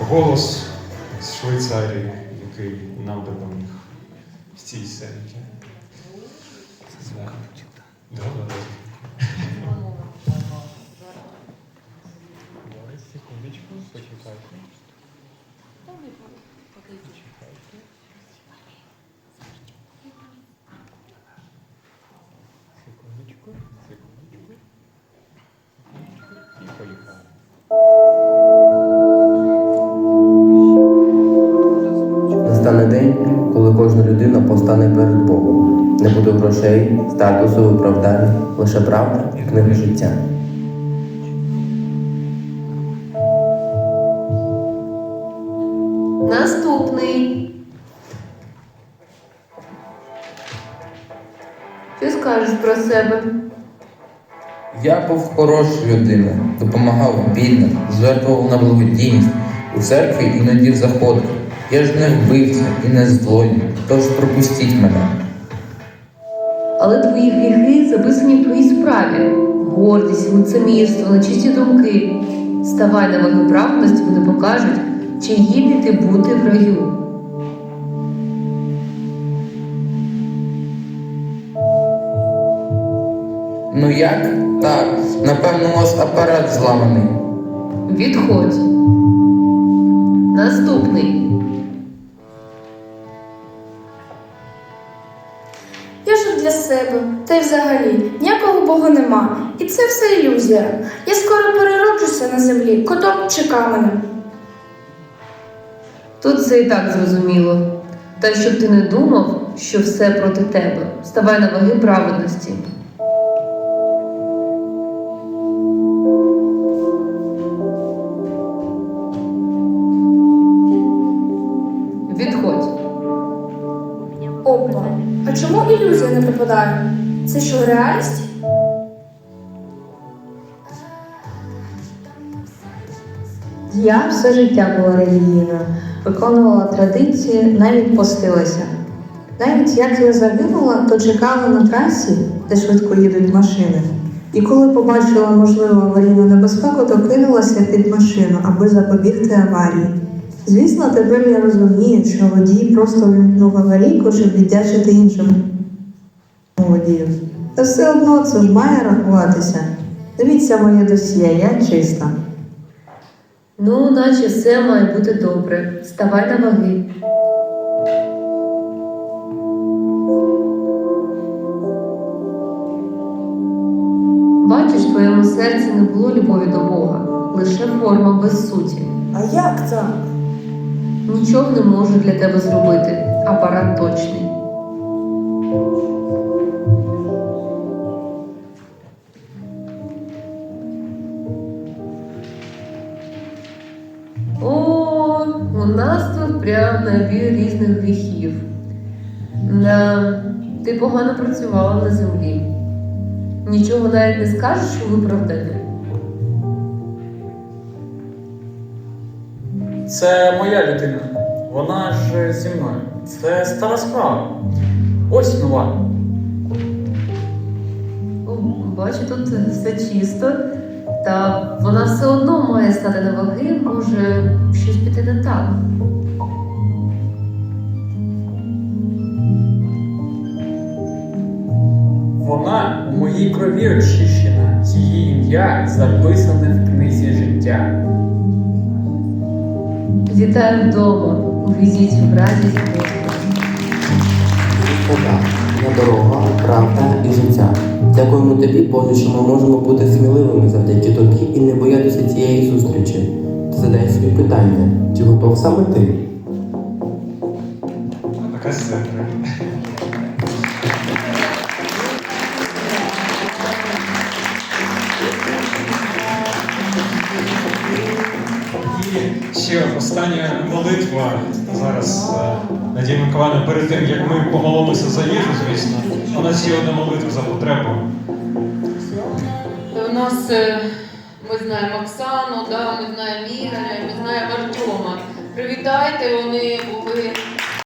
голос з Швейцарії, який нам допоміг в цій сцені. Да. Секундочку, секундочку. Секундочку. І поїхали. Людина повстане перед Богом. Не буде грошей, статусу, виправдань, лише правда і книга життя. Наступний. Що скажеш про себе? Я був хорошою людиною, допомагав бідним, жертвував на благодійність. У церкві іноді в заходах. Я ж не вбивця і не злодій, тож пропустіть мене. Але твої гріхи записані в твоїй справі. Гордість, лицемірство, нечисті думки. Ставай на ваги праведності, вони покажуть, чи гідний ти бути в раю. Ну як? Так, напевно, у вас апарат зламаний. Відходь. Наступний. Себе, та й взагалі ніякого Бога нема. І це все ілюзія. Я скоро перероджуся на землі, котом чи каменем. Тут це і так зрозуміло. Та щоб ти не думав, що все проти тебе. Ставай на ваги праведності. Ілюзія не пропадає? Це що, реальність? Я все життя була релігійною, виконувала традиції, навіть постилася. Навіть як я загинула, то чекала на трасі, де швидко їдуть машини. І коли побачила можливу аварійну небезпеку, то кинулася під машину, аби запобігти аварії. Звісно, тепер я розумію, що водій просто вимкнув аварійку, щоб віддячити іншим водію. Та все одно це ж має рахуватися. Дивіться моє досьє, я чиста. Ну, наче все має бути добре. Ставай на ваги. Бачиш, в твоєму серці не було любові до Бога, лише форма без суті. А як так? Нічого не можу для тебе зробити. Апарат точний. Нас тут прям набір різних гріхів. Да, ти погано працювала на землі. Нічого навіть не скажеш у виправдання. Це моя людина. Вона ж зі мною. Це стара справа. Ось нова. Бачу, тут все чисто, та вона все одно має стати на ваги, може щось піти не так. Вона у моїй крові очищена. Її ім'я записане в книзі життя. Вітаю вдома, увійдіть в радість Господа. Вода, я дорога, правда і життя. Дякуємо тобі, Боже, що ми можемо бути сміливими завдяки тобі і не боятися цієї зустрічі. Ти задай собі питання, чи готов саме ти? Остання молитва зараз е, Надія Миколаївна, перед тим як ми помолимося за їжу, звісно, у нас є одна молитва за потребу. У нас е, ми знаємо Оксану, да, ми знаємо Ігоря, ми знаємо Артема. Привітайте, вони були